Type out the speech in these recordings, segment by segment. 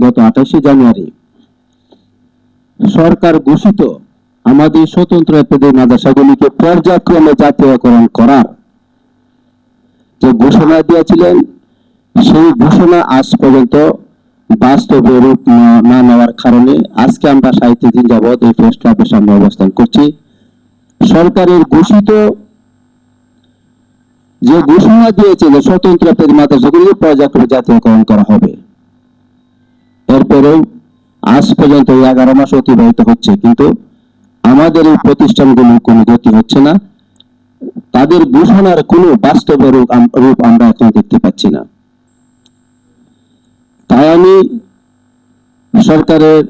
গত আঠাশে জানুয়ারি। সরকার ঘোষিত আমাদের স্বতন্ত্র পেদের মাদ্রাসাগুলিকে পর্যায়ক্রমে জাতীয়করণ করার যে ঘোষণা দিয়েছিলেন, সেই ঘোষণা আজ পর্যন্ত বাস্তবে রূপ না- নেওয়ার কারণে আজকে আমরা সাহিত্য দিন যাবৎ এই প্রেস ক্লাবের সামনে অবস্থান করছি। সরকারের ঘোষিত যে ঘোষণা দিয়েছে যে স্বতন্ত্র মাদ্রাসাগুলি পর্যায়ক্রমে জাতীয়করণ করা হবে এরপরেও আজ পর্যন্ত এই এগারো মাস অতিবাহিত হচ্ছে, কিন্তু আমাদের এই প্রতিষ্ঠানগুলির কোনো গতি হচ্ছে না। তাদের ঘোষণার কোনো বাস্তব রূপ আমরা এখন দেখতে পাচ্ছি না। তাই আমি সরকারের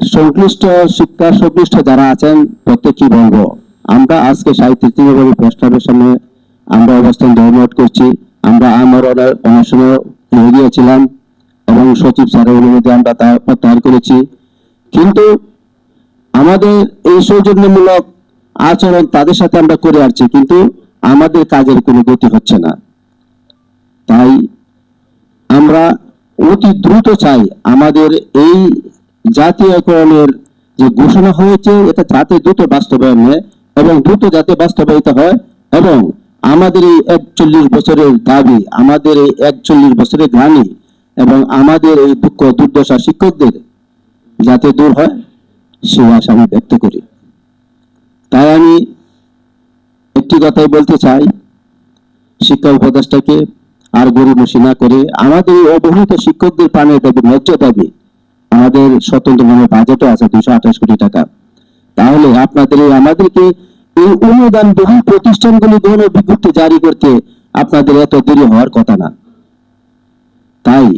সংশ্লিষ্ট শিক্ষা সংশ্লিষ্ট যারা আছেন, প্রত্যেককে বলব, আমরা আজকে সাহিত্যের তৃণমূল প্রেস ক্লাবের সামনে আমরা অবস্থান ধর্মঘট করছি। আমরা আমার অনশনে গিয়েছিলাম। এবং সচিব স্যারের অনুমতি আমরা তা প্রত্যাহার করেছি। কিন্তু আমাদের এই সৌজন্যমূলক আচরণ তাদের সাথে আমরা করে আসছি, কিন্তু আমাদের কাজের কোনো গতি হচ্ছে না। তাই আমরা অতি দ্রুত চাই আমাদের এই জাতীয়করণের যে ঘোষণা হয়েছে, এটা যাতে দ্রুত বাস্তবায়ন হয় এবং দ্রুত যাতে বাস্তবায়িত হয় এবং আমাদের এই একচল্লিশ বছরের দাবি, আমাদের এই একচল্লিশ বছরের গ্লানি এবং আমাদের এই দুঃখ দুর্দশা শিক্ষকদের যাতে দূর হয়, সে আশা আমি ব্যক্ত করি। তাই আমি একটি কথাই বলতে চাই, শিক্ষা উপদেষ্টাকে আর গরিবসী না করে আমাদের এই শিক্ষকদের প্রাণের দাবি, ন্যায্য দাবি, আমাদের স্বতন্ত্রভাবে বাজেটও আছে দুশো আঠাশ কোটি টাকা। তাহলে আপনাদের এই, আমাদেরকে এই অনুদান বহু প্রতিষ্ঠানগুলি বিজ্ঞপ্তি জারি করতে আপনাদের এত দেরি হওয়ার কথা না। তাই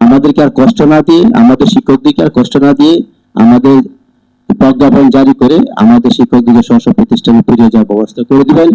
আমাদেরকে আর কষ্ট না দিয়ে, আমাদের শিক্ষকদেরকে আর কষ্ট না দিয়ে আমাদের প্রজ্ঞাপন জারি করে আমাদের শিক্ষকদেরকে দিকে স্ব প্রতিষ্ঠানে ফিরে যাওয়ার ব্যবস্থা করে দিবেন।